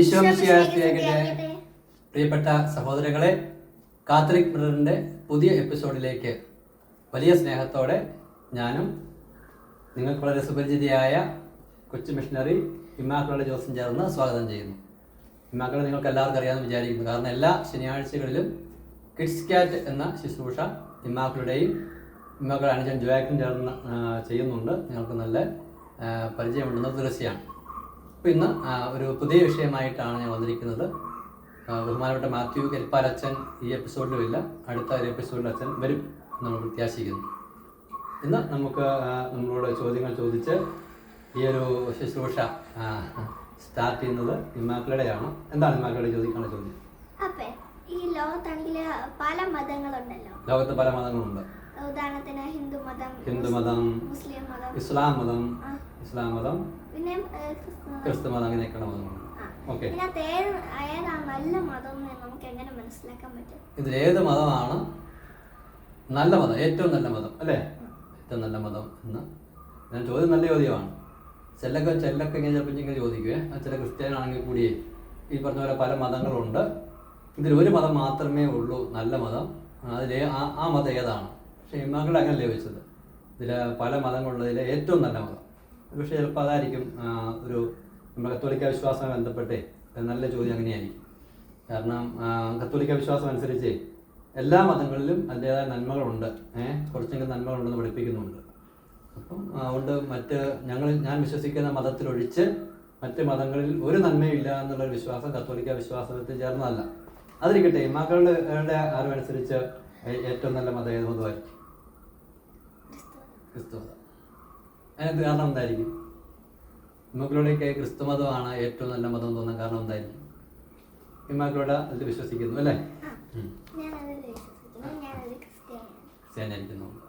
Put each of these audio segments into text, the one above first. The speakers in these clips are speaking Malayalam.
ഈശോ പ്രിയപ്പെട്ട സഹോദരങ്ങളെ കാത്തലിക് മിററിന്റെ പുതിയ എപ്പിസോഡിലേക്ക് വലിയ സ്നേഹത്തോടെ ഞാനും നിങ്ങൾക്ക് വളരെ സുപരിചിതയായ കൊച്ചു മിഷണറി ഇമ്മാക്കളുടെ ജോസും ചേർന്ന് സ്വാഗതം ചെയ്യുന്നു. ഇമ്മാക്കളെ നിങ്ങൾക്ക് എല്ലാവർക്കും അറിയാമെന്ന് വിചാരിക്കുന്നു. കാരണം എല്ലാ ശനിയാഴ്ചകളിലും കിഡ്സ് ക്യാറ്റ് എന്ന ശുശ്രൂഷ ഇമ്മാക്കളുടെയും ഇമ്മാക്കളുടെ അനുജൻ ജോയാക്കും ചേർന്ന് ചെയ്യുന്നുണ്ട്. നിങ്ങൾക്ക് നല്ല പരിചയമുണ്ടെന്ന് തീർച്ചയാണ് അപ്പോൾ ഇന്ന് ഒരു പുതിയ വിഷയമായിട്ടാണ് ഞാൻ വന്നിരിക്കുന്നത്. ബഹുമാനപ്പെട്ട മാത്യു കരിപ്പാലച്ചൻ ഈ എപ്പിസോഡിലും ഇല്ല. അടുത്ത ഒരു എപ്പിസോഡിൽ അച്ഛൻ വരും നമ്മൾ പ്രത്യാശിക്കുന്നു. ഇന്ന് നമുക്ക് നമ്മളോട് ചോദ്യങ്ങൾ ചോദിച്ച് ഈ ഒരു ശുശ്രൂഷ സ്റ്റാർട്ട് ചെയ്യുന്നത് ഇമ്മാക്കളുടെയാണ് എന്താണ് ഇമ്മാക്കളുടെ ചോദിക്കാനുള്ള ചോദ്യം? അപ്പേ ഈ ലോകത്താണെങ്കിൽ പല മതങ്ങളുണ്ടല്ലോ. ലോകത്ത് പല മതങ്ങളുണ്ട്. ഉദാഹരണത്തിന് ഹിന്ദു മതം ഹിന്ദു മതം മുസ്ലിം മതം. ഇസ്ലാം മതം ഇസ്ലാം മതം പിന്നെ ഏ, ക്രിസ്തു മതം. ക്രിസ്തു മതം അങ്ങനെയൊക്കെയുള്ള മതങ്ങളുണ്ട് ആ. ഓക്കെ. ഏത് നല്ല മതം നമുക്ക് എങ്ങനെ മനസ്സിലാക്കാൻ പറ്റും? ഇതിൽ ഏത് മതമാണ് നല്ല മതം ഏറ്റവും നല്ല മതം അല്ലേ? ഏറ്റവും നല്ല മതം എന്ന് ഞാൻ ചോദ്യം നല്ല ചോദ്യമാണ്. ചെല്ലൊക്കെ ചെല്ലൊക്കെ ഇങ്ങനെ ചിലപ്പോൾ ഇങ്ങനെ ചോദിക്കുവേ. ആ ചില ക്രിസ്ത്യാനാണെങ്കിൽ കൂടിയേ ഈ പറഞ്ഞ പോലെ പല മതങ്ങളുണ്ട്. ഇതിൽ ഒരു മതം മാത്രമേ ഉള്ളൂ നല്ല മതം. അതിൽ ആ ആ മതം ഏതാണ്? പക്ഷേ ഇമ്മാക്കൾ അങ്ങനല്ലേ ചോദിച്ചത്. ഇതിൽ പല മതങ്ങളുള്ളതിലെ ഏറ്റവും നല്ല മതം. പക്ഷേ ചിലപ്പോൾ അതായിരിക്കും ഒരു നമ്മുടെ കത്തോലിക്ക വിശ്വാസം ബന്ധപ്പെട്ട് നല്ല ചോദ്യം അങ്ങനെയായിരിക്കും. കാരണം കത്തോലിക്ക വിശ്വാസം അനുസരിച്ച് എല്ലാ മതങ്ങളിലും അതിന്റെതായ നന്മകളുണ്ട്. ഏഹ് കുറച്ചെങ്കിലും നന്മകളുണ്ടെന്ന് പഠിപ്പിക്കുന്നുണ്ട്. അപ്പം അതുകൊണ്ട് മറ്റ് ഞങ്ങൾ ഞാൻ വിശ്വസിക്കുന്ന മതത്തിലൊഴിച്ച് മറ്റ് മതങ്ങളിൽ ഒരു നന്മയില്ല എന്നുള്ളൊരു വിശ്വാസം കത്തോലിക്ക വിശ്വാസത്തിൽ ചേർന്നതല്ല. അതിരിക്കട്ടെ മക്കളുടെ അറിവനുസരിച്ച് ഏറ്റവും നല്ല മതം ഏത് മതമായിരിക്കും? ക്രിസ്തു മതം. അതിനകത്ത് കാരണം എന്തായിരിക്കും? ഇമ്മക്കളുടെയൊക്കെ ക്രിസ്തു മതമാണ് ഏറ്റവും നല്ല മതം തോന്നാൻ കാരണം എന്തായിരിക്കും? ഇമ്മക്കളുടെ അതിൽ വിശ്വസിക്കുന്നു അല്ലേ? ക്രിസ്ത്യാനിയായിരിക്കുന്നുണ്ട്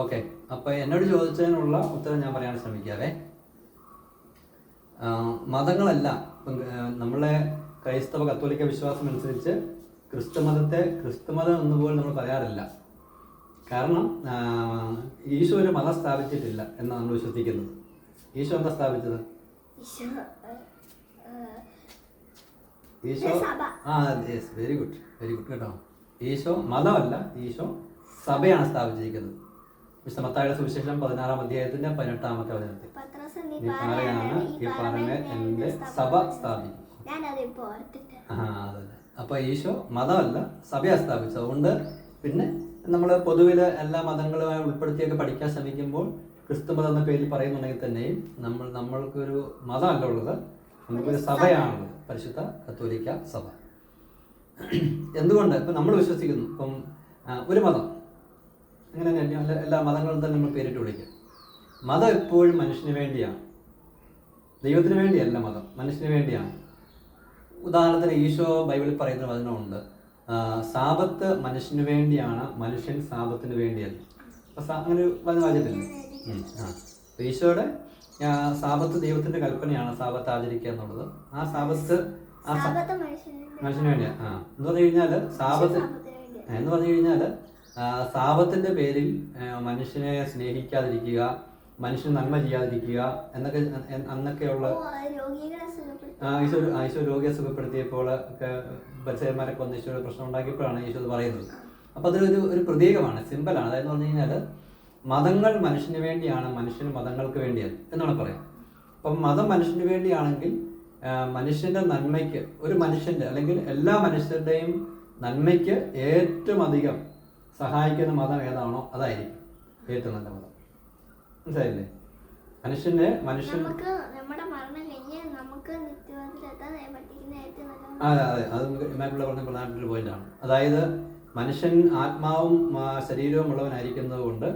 ഓക്കെ അപ്പോൾ എന്നോട് ചോദിച്ചതിനുള്ള ഉത്തരം ഞാൻ പറയാൻ ശ്രമിക്കാവേ. മതങ്ങളല്ല നമ്മളെ ക്രൈസ്തവ കത്തോലിക്ക വിശ്വാസം അനുസരിച്ച് ക്രിസ്തുമതത്തെ ക്രിസ്തുമതം മതം പോലും നമ്മൾ പറയാറില്ല. കാരണം ഈശോ ഒരു മതം സ്ഥാപിച്ചിട്ടില്ല എന്നാണ് നമ്മൾ വിശ്വസിക്കുന്നത്. ഈശോ എന്താ സ്ഥാപിച്ചത്? ഈശോ. ആ yes very good very good കേട്ടോ. ഈശോ മതമല്ല ഈശോ സഭയാണ് സ്ഥാപിച്ചിരിക്കുന്നത്. വിശ്വമത്തായുടെ സുവിശേഷം പതിനാറാം അധ്യായത്തിന്റെ പതിനെട്ടാമത്തെ വചനത്തിൽ. ഈ നീ പാറയാണ് ഈ പാറയെ എന്റെ സഭ സ്ഥാപിക്കും. ആ അതെ. അപ്പൊ ഈശോ മതമല്ല സഭയാണ് സ്ഥാപിച്ചത്. അതുകൊണ്ട് പിന്നെ നമ്മൾ പൊതുവിൽ എല്ലാ മതങ്ങളുമായി ഉൾപ്പെടുത്തിയൊക്കെ പഠിക്കാൻ ശ്രമിക്കുമ്പോൾ ക്രിസ്തു മതം എന്ന പേരിൽ പറയുന്നുണ്ടെങ്കിൽ തന്നെയും നമ്മൾ നമ്മൾക്കൊരു മതമല്ല ഉള്ളത്. നമുക്കൊരു സഭയാണുള്ളത്. പരിശുദ്ധ കത്തോലിക്ക സഭ. എന്തുകൊണ്ട്? ഇപ്പം നമ്മൾ വിശ്വസിക്കുന്നു. ഇപ്പം ഒരു മതം. അങ്ങനെ തന്നെ എല്ലാ മതങ്ങളും തന്നെ നമ്മൾ പേരിട്ട് വിളിക്കും മതം എപ്പോഴും മനുഷ്യന് വേണ്ടിയാണ്. ദൈവത്തിന് വേണ്ടിയല്ല മതം. മനുഷ്യന് വേണ്ടിയാണ്. ഉദാഹരണത്തിന് ഈശോ ബൈബിളിൽ പറയുന്ന വചനമുണ്ട്. സാപത്ത് മനുഷ്യന് വേണ്ടിയാണ് മനുഷ്യൻ സാപത്തിന് വേണ്ടിയല്ല. അപ്പൊ അങ്ങനെ ഒരു വചനം വായിച്ചിട്ടില്ലേ ആ. ഈശോയുടെ സാപത്ത് ദൈവത്തിന്റെ കൽപ്പനയാണ് സാപത്ത് ആചരിക്കുക എന്നുള്ളത്. ആ സാപത്ത് ആ മനുഷ്യന് വേണ്ടിയാണ് വേണ്ടിയാ ആ. എന്ന് പറഞ്ഞു കഴിഞ്ഞാൽ സാപത്ത് എന്ന് പറഞ്ഞു കഴിഞ്ഞാൽ സാപത്തിന്റെ പേരിൽ മനുഷ്യനെ സ്നേഹിക്കാതിരിക്കുക മനുഷ്യന് നന്മ ചെയ്യാതിരിക്കുക എന്നൊക്കെ അന്നൊക്കെയുള്ള ഈശോ ഈശോ രോഗിയെ സുഖപ്പെടുത്തിയപ്പോൾ ഒക്കെ ബച്ചയന്മാരെ വന്ന് ഈശോ പ്രശ്നം ഉണ്ടാക്കിയപ്പോഴാണ് ഈശോ പറയുന്നത്. അപ്പൊ അതൊരു ഒരു പ്രതീകമാണ് സിമ്പിളാണ് അതായത് പറഞ്ഞു കഴിഞ്ഞാൽ മതങ്ങൾ മനുഷ്യന് വേണ്ടിയാണ് മനുഷ്യന് മതങ്ങൾക്ക് വേണ്ടിയത് എന്നാണ് പറയാം അപ്പം മതം മനുഷ്യന് വേണ്ടിയാണെങ്കിൽ മനുഷ്യന്റെ നന്മയ്ക്ക് ഒരു മനുഷ്യന്റെ അല്ലെങ്കിൽ എല്ലാ മനുഷ്യരുടെയും നന്മയ്ക്ക് ഏറ്റവും അധികം സഹായിക്കുന്ന മതം ഏതാണോ അതായിരിക്കും ഏറ്റവും നല്ല മതം. മനസ്സിലായില്ലേ? മനുഷ്യന് മനുഷ്യൻ അതെ അതെ. അത് ഇമാക്കുള്ള പറഞ്ഞ പ്രധാനപ്പെട്ട ഒരു പോയിന്റാണ് അതായത് മനുഷ്യൻ ആത്മാവും ശരീരവും ഉള്ളവനായിരിക്കുന്നത് കൊണ്ട്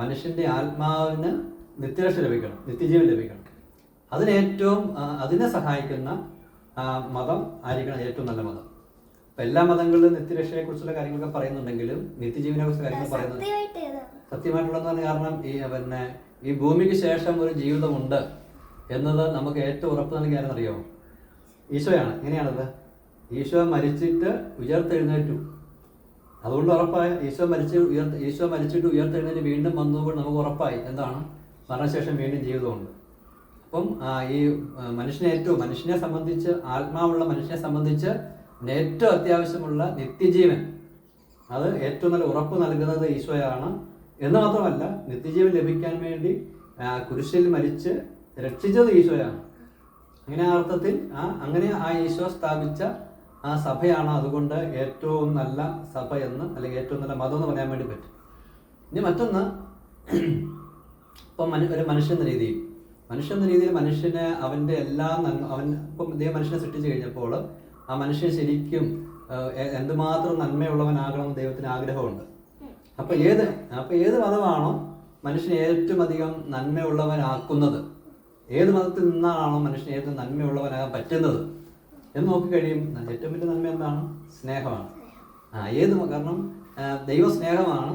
മനുഷ്യന്റെ ആത്മാവിന് നിത്യരക്ഷ ലഭിക്കണം നിത്യജീവൻ ലഭിക്കണം. അതിന് ഏറ്റവും അതിനെ സഹായിക്കുന്ന മതം ആയിരിക്കണം ഏറ്റവും നല്ല മതം. എല്ലാ മതങ്ങളിലും നിത്യരക്ഷയെ കുറിച്ചുള്ള കാര്യങ്ങളൊക്കെ പറയുന്നുണ്ടെങ്കിലും നിത്യജീവനെ കുറിച്ച് കാര്യങ്ങൾ പറയുന്നത് സത്യമായിട്ടുള്ളതെന്ന് കാരണം ഈ പിന്നെ ഈ ഭൂമിക്ക് ശേഷം ഒരു ജീവിതമുണ്ട് എന്നത് നമുക്ക് ഏറ്റവും ഉറപ്പ് നൽകിയാലും അറിയാമോ ഈശോയാണ്. എങ്ങനെയാണത്? ഈശോ മരിച്ചിട്ട് ഉയർത്തെഴുന്നേറ്റു. അതുകൊണ്ട് ഉറപ്പായ ഈശോ മരിച്ച് ഉയർത്ത് ഈശോ മരിച്ചിട്ട് ഉയർത്തെഴുന്നേറ്റ് വീണ്ടും വന്നപ്പോൾ നമുക്ക് ഉറപ്പായി. എന്താണ്? മരണശേഷം വീണ്ടും ജീവിതമുണ്ട്. അപ്പം ഈ മനുഷ്യനെ ഏറ്റവും മനുഷ്യനെ സംബന്ധിച്ച് ആത്മാവുള്ള മനുഷ്യനെ സംബന്ധിച്ച് ഏറ്റവും അത്യാവശ്യമുള്ള നിത്യജീവൻ. അത് ഏറ്റവും നല്ല ഉറപ്പ് നൽകുന്നത് ഈശോയാണ്. എന്ന് മാത്രമല്ല നിത്യജീവൻ ലഭിക്കാൻ വേണ്ടി കുരിശിൽ മരിച്ച് രക്ഷിച്ചത് ഈശോയാണ്. അങ്ങനെ ആ അർത്ഥത്തിൽ ആ അങ്ങനെ ആ ഈശോ സ്ഥാപിച്ച ആ സഭയാണ് അതുകൊണ്ട് ഏറ്റവും നല്ല സഭ എന്ന് അല്ലെങ്കിൽ ഏറ്റവും നല്ല മതം എന്ന് പറയാൻ വേണ്ടി പറ്റും. ഇനി മറ്റൊന്ന് ഇപ്പം ഒരു മനുഷ്യൻ രീതിയിൽ. മനുഷ്യൻ രീതിയിൽ മനുഷ്യനെ അവന്റെ എല്ലാ നന്മ അവൻ ഇപ്പം ദൈവം മനുഷ്യനെ സൃഷ്ടിച്ചു കഴിഞ്ഞപ്പോൾ ആ മനുഷ്യൻ ശരിക്കും എന്തുമാത്രം നന്മയുള്ളവനാകണം ദൈവത്തിന് ആഗ്രഹമുണ്ട്. അപ്പൊ ഏത് അപ്പൊ ഏത് മതമാണോ മനുഷ്യനെ ഏറ്റവും അധികം നന്മയുള്ളവനാക്കുന്നത്? ഏത് മതത്തിൽ നിന്നാണോ മനുഷ്യനെ ഏറ്റവും നന്മയുള്ളവനാകാൻ പറ്റുന്നത്? എന്ന് നോക്കിക്കഴിയും ഏറ്റവും വലിയ നന്മ എന്താണ്? സ്നേഹമാണ്. ആ ഏത് കാരണം ദൈവസ്നേഹമാണ്. ദൈവ സ്നേഹമാണ്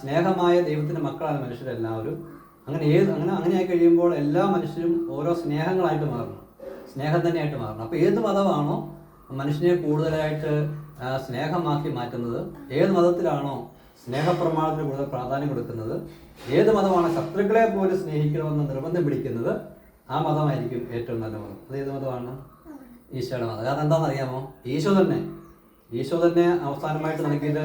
സ്നേഹമായ ദൈവത്തിന്റെ മക്കളാണ് മനുഷ്യരെല്ലാവരും. അങ്ങനെ ഏത് അങ്ങനെ അങ്ങനെയായി കഴിയുമ്പോൾ എല്ലാ മനുഷ്യരും ഓരോ സ്നേഹങ്ങളായിട്ട് മാറണം. സ്നേഹം തന്നെയായിട്ട് മാറണം. അപ്പോൾ ഏത് മതമാണോ മനുഷ്യനെ കൂടുതലായിട്ട് സ്നേഹമാക്കി മാറ്റുന്നത് ഏത് മതത്തിലാണോ സ്നേഹപ്രമാണത്തിന് കൂടുതൽ പ്രാധാന്യം കൊടുക്കുന്നത് ഏത് മതമാണ് ശത്രുക്കളെ പോലും സ്നേഹിക്കണമെന്ന് നിർബന്ധം പിടിക്കുന്നത് ആ മതമായിരിക്കും ഏറ്റവും നല്ല മതം. അത് ഏത് മതമാണ്? ഈശോയുടെ മതം. കാരണം എന്താണെന്ന് അറിയാമോ ഈശോ തന്നെ. ഈശോ തന്നെ അവസാനമായിട്ട് നമുക്കിത്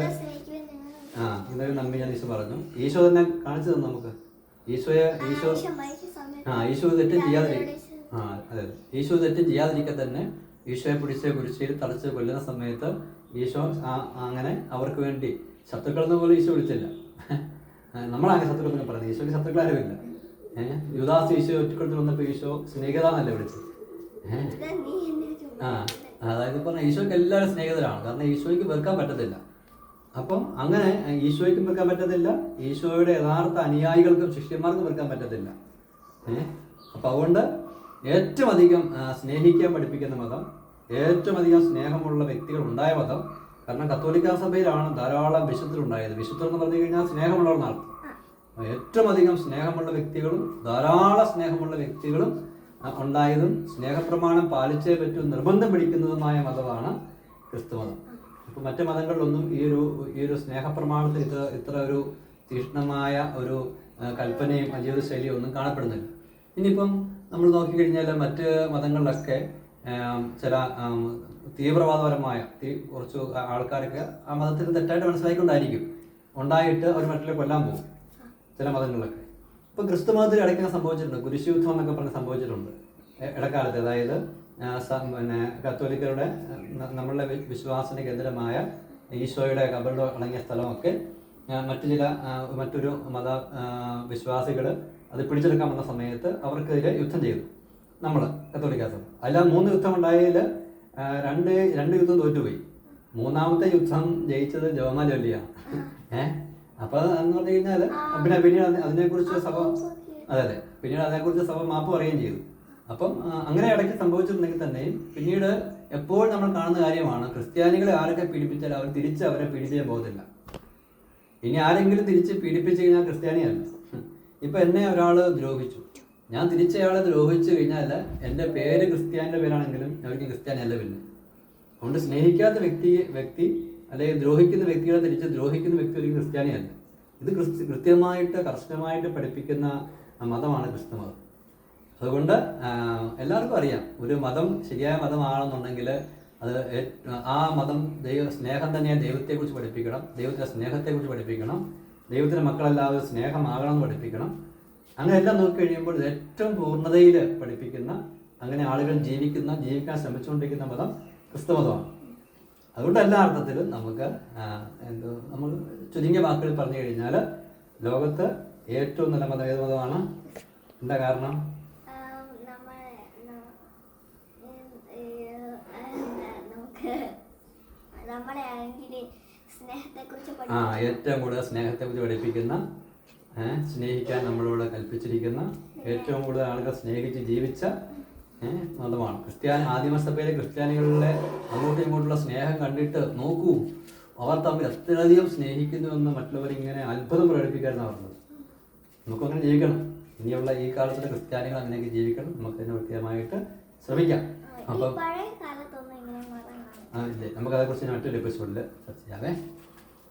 ആ ഇതൊരു നമ്മി ഞാൻ ഈശോ പറഞ്ഞു. ഈശോ തന്നെ കാണിച്ചു തന്നു നമുക്ക്. ഈശോയെ ഈശോ ആ ഈശോ തെറ്റും ചെയ്യാതിരിക്കും ആ അതെ. ഈശോ തെറ്റും ചെയ്യാതിരിക്കാൻ തന്നെ ഈശോയെ പിടിച്ച് കുരിശിയിൽ തളച്ച് കൊല്ലുന്ന സമയത്ത് ഈശോ അങ്ങനെ അവർക്ക് വേണ്ടി ശത്രുക്കൾ എന്ന പോലെ ഈശോ വിളിച്ചില്ല. നമ്മളാണ് ശത്രുക്കളെന്ന് പറയുന്നത് ഈശോയ്ക്ക് ശത്രുക്കളാരുമില്ല. ഏഹ് യുദാസ് ഈശോ ഒറ്റക്കൊടുത്ത് വന്നപ്പോൾ ഈശോ സ്നേഹിതാന്നല്ലേ വിളിച്ചത്? എന്നെ ആ അതായത് പറഞ്ഞ ഈശോയ്ക്ക് എല്ലാവരും സ്നേഹിതരാണ്. കാരണം ഈശോയ്ക്ക് വെറുക്കാൻ പറ്റത്തില്ല. അപ്പം അങ്ങനെ ഈശോയ്ക്കും വെറുക്കാൻ പറ്റത്തില്ല. ഈശോയുടെ യഥാർത്ഥ അനുയായികൾക്കും ശിഷ്യന്മാർക്കും വെറുക്കാൻ പറ്റത്തില്ല. ഏഹ് അപ്പം അതുകൊണ്ട് ഏറ്റവും അധികം സ്നേഹിക്കാൻ പഠിപ്പിക്കുന്ന മതം ഏറ്റവും അധികം സ്നേഹമുള്ള വ്യക്തികൾ ഉണ്ടായ മതം കാരണം കത്തോലിക്ക സഭയിലാണ് ധാരാളം വിശുദ്ധരുണ്ടായത്. വിശുദ്ധർ എന്ന് പറഞ്ഞു കഴിഞ്ഞാൽ സ്നേഹമുള്ളവർന്നാണ് ഏറ്റവും അധികം സ്നേഹമുള്ള വ്യക്തികളും ധാരാളം സ്നേഹമുള്ള വ്യക്തികളും ഉണ്ടായതും സ്നേഹപ്രമാണം പാലിച്ചേ പറ്റൂ നിർബന്ധം പിടിക്കുന്നതുമായ മതമാണ് ക്രിസ്തു മതം. ഇപ്പൊ മറ്റു മതങ്ങളിലൊന്നും ഈ ഒരു ഈ ഒരു സ്നേഹപ്രമാണത്തിൽ ഇത്ര ഇത്ര ഒരു തീഷ്ണമായ ഒരു കൽപ്പനയും ജീവിതശൈലിയും ഒന്നും കാണപ്പെടുന്നില്ല. ഇനിയിപ്പം നമ്മൾ നോക്കിക്കഴിഞ്ഞാൽ മറ്റ് മതങ്ങളിലൊക്കെ ചില തീവ്രവാദപരമായ കുറച്ച് ആൾക്കാരൊക്കെ ആ മതത്തിന് തെറ്റായിട്ട് മനസ്സിലാക്കിക്കൊണ്ടായിരിക്കും ഉണ്ടായിട്ട് അവർ മറ്റുള്ള കൊല്ലാൻ പോകും ചില മതങ്ങളിലൊക്കെ. ഇപ്പൊ ക്രിസ്തു മതത്തിൽ ഇടയ്ക്ക് സംഭവിച്ചിട്ടുണ്ട്. കുരിശുയുദ്ധം എന്നൊക്കെ പറഞ്ഞ് സംഭവിച്ചിട്ടുണ്ട്. ഇടക്കാലത്ത്. അതായത് പിന്നെ കത്തോലിക്കരുടെ നമ്മളുടെ വിശ്വാസന കേന്ദ്രമായ ഈശോയുടെ കബറിടം അടങ്ങിയ സ്ഥലമൊക്കെ മറ്റു ചില മറ്റൊരു മത വിശ്വാസികൾ അത് പിടിച്ചെടുക്കാൻ വന്ന സമയത്ത് അവർക്കെതിരെ യുദ്ധം ചെയ്തു. നമ്മൾ കത്തോലിക്ക സഭ അതിൽ മൂന്ന് യുദ്ധം ഉണ്ടായതിൽ രണ്ട് രണ്ട് യുദ്ധം തോറ്റുപോയി. മൂന്നാമത്തെ യുദ്ധം ജയിച്ചത് ജവഹർലാൽ ജോലിയാണ് ഏഹ് അപ്പൊ എന്ന് പറഞ്ഞു കഴിഞ്ഞാൽ പിന്നെ പിന്നീട് അതിനെ- അതിനെക്കുറിച്ച് സഭ അതെ അതെ. പിന്നീട് അതിനെക്കുറിച്ച് സഭ മാപ്പ് പറയുകയും ചെയ്തു. അപ്പം അങ്ങനെ ഇടയ്ക്ക് സംഭവിച്ചിട്ടുണ്ടെങ്കിൽ തന്നെയും പിന്നീട് എപ്പോഴും നമ്മൾ കാണുന്ന കാര്യമാണ് ക്രിസ്ത്യാനികളെ ആരൊക്കെ പീഡിപ്പിച്ചാൽ അവർ തിരിച്ച് അവരെ പീഡിപ്പിക്കാൻ പോകത്തില്ല. ഇനി ആരെങ്കിലും തിരിച്ച് പീഡിപ്പിച്ചു കഴിഞ്ഞാൽ ക്രിസ്ത്യാനിയല്ല. ഇപ്പൊ എന്നെ ഒരാൾ ദ്രോഹിച്ചു. ഞാൻ തിരിച്ചയാളെ ദ്രോഹിച്ചു കഴിഞ്ഞാൽ എന്റെ പേര് ക്രിസ്ത്യാനിയുടെ പേരാണെങ്കിലും അവർക്ക് ക്രിസ്ത്യാനിയല്ല പിന്നെ. അതുകൊണ്ട് സ്നേഹിക്കാത്ത വ്യക്തി വ്യക്തി അല്ലെങ്കിൽ ദ്രോഹിക്കുന്ന വ്യക്തികളെ തിരിച്ച് ദ്രോഹിക്കുന്ന വ്യക്തി ഒരു ക്രിസ്ത്യാനിയല്ല. ഇത് ക്രിസ്ത്യ കൃത്യമായിട്ട് കർശനമായിട്ട് പഠിപ്പിക്കുന്ന മതമാണ് ക്രിസ്തു മതം. അതുകൊണ്ട് എല്ലാവർക്കും അറിയാം. ഒരു മതം ശരിയായ മതമാണെന്നുണ്ടെങ്കിൽ അത് ആ മതം ദൈവ സ്നേഹം തന്നെ ദൈവത്തെക്കുറിച്ച് പഠിപ്പിക്കണം. ദൈവത്തിന്റെ സ്നേഹത്തെക്കുറിച്ച് പഠിപ്പിക്കണം. ദൈവത്തിന്റെ മക്കളെല്ലാവരും സ്നേഹമാകണം എന്ന് പഠിപ്പിക്കണം. അങ്ങനെ എല്ലാം നോക്കി കഴിയുമ്പോൾ ഏറ്റവും പൂർണതയിൽ പഠിപ്പിക്കുന്ന അങ്ങനെ ആളുകൾ ജീവിക്കുന്ന ജീവിക്കാൻ ശ്രമിച്ചുകൊണ്ടിരിക്കുന്ന മതം ക്രിസ്തു മതമാണ് അതുകൊണ്ട് എല്ലാ അർത്ഥത്തിലും നമുക്ക് എന്തോ നമ്മൾ ചുരുങ്ങിയ വാക്കുകളിൽ പറഞ്ഞു കഴിഞ്ഞാൽ ലോകത്ത് ഏറ്റവും നല്ല മതം ഏത് മതമാണ്? എന്താ കാരണം? നമ്മളെ ആണെങ്കിൽ ആ ഏറ്റവും കൂടുതൽ സ്നേഹത്തെക്കുറിച്ച് പഠിപ്പിക്കുന്ന സ്നേഹിക്കാൻ നമ്മളോട് കൽപ്പിച്ചിരിക്കുന്ന ഏറ്റവും കൂടുതൽ ആളുകൾ സ്നേഹിച്ച് ജീവിച്ച മതമാണ്. ക്രിസ്ത്യാനി ആദിമസഭയിലെ ക്രിസ്ത്യാനികളിലെ അങ്ങോട്ടും ഇങ്ങോട്ടുള്ള സ്നേഹം കണ്ടിട്ട് നോക്കൂ. അവർ തമ്മിൽ എത്രയധികം സ്നേഹിക്കുന്നുവെന്ന് മറ്റുള്ളവർ ഇങ്ങനെ അത്ഭുതം പ്രകടിപ്പിക്കാനാണ് പറഞ്ഞത് നമുക്കങ്ങനെ ജീവിക്കണം. ഇനിയുള്ള ഈ കാലത്തിലെ ക്രിസ്ത്യാനികൾ അങ്ങനെയൊക്കെ ജീവിക്കണം. നമുക്ക് അതിന് കൃത്യമായിട്ട് ശ്രമിക്കാം. അപ്പം പഴയ കാലത്തൊന്നും ഇങ്ങനെ മതം കാണും ആ, ഇല്ലേ. കുറിച്ച് മറ്റൊരു എപ്പിസോഡിൽ ചർച്ച ചെയ്യാവേ.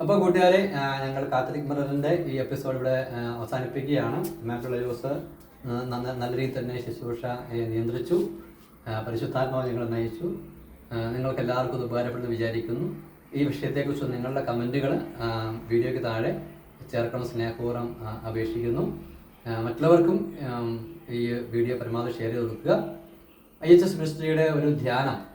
അപ്പോൾ കൂട്ടുകാരെ ഞങ്ങൾ കാത്തലിക് മിററിന്റെ ഈ എപ്പിസോഡ് ഇവിടെ അവസാനിപ്പിക്കുകയാണ്. മാറ്റുള്ള ന- നല്ല രീതിയിൽ തന്നെ ശുശ്രൂഷ നിയന്ത്രിച്ചു. പരിശുദ്ധാത്മാവ് ഞങ്ങളെ നയിച്ചു. നിങ്ങൾക്ക് എല്ലാവർക്കും ഇത് ഉപകാരപ്പെടുന്നു വിചാരിക്കുന്നു. ഈ വിഷയത്തെക്കുറിച്ച് നിങ്ങളുടെ കമന്റുകൾ വീഡിയോയ്ക്ക് താഴെ ചേർക്കണം സ്നേഹപൂർവം അപേക്ഷിക്കുന്നു. മറ്റുള്ളവർക്കും ഈ വീഡിയോ പരമാവധി ഷെയർ ചെയ്ത് കൊടുക്കുക. ഐ എച്ച് എസ് മിനിസ്ട്രിയുടെ ഒരു ധ്യാനം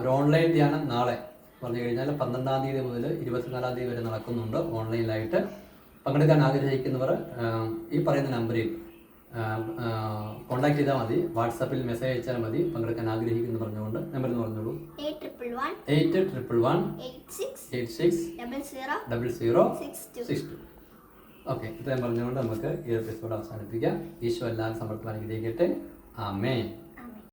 ഒരു ഓൺലൈൻ ധ്യാനം നാളെ പറഞ്ഞു കഴിഞ്ഞാൽ പന്ത്രണ്ടാം തീയതി മുതൽ ഇരുപത്തിനാലാം തീയതി വരെ നടക്കുന്നുണ്ട് ഓൺലൈനിലായിട്ട്. പങ്കെടുക്കാൻ ആഗ്രഹിക്കുന്നവർ ഈ പറയുന്ന നമ്പറിൽ കോൺടാക്ട് ചെയ്താൽ മതി. വാട്സാപ്പിൽ മെസ്സേജ് അയച്ചാൽ മതി. പങ്കെടുക്കാൻ ആഗ്രഹിക്കുന്നു പറഞ്ഞുകൊണ്ട് നമ്പർ എന്ന് പറഞ്ഞോളൂ. Eight triple one eight six double zero six two. Okay ഇത്രയും പറഞ്ഞുകൊണ്ട് നമുക്ക് ഈ എപ്പിസോഡ് അവസാനിപ്പിക്കാം. ഈശോ എല്ലാവരും സമർത്ഥം അനുഗ്രഹിക്കട്ടെ. ആമേൻ.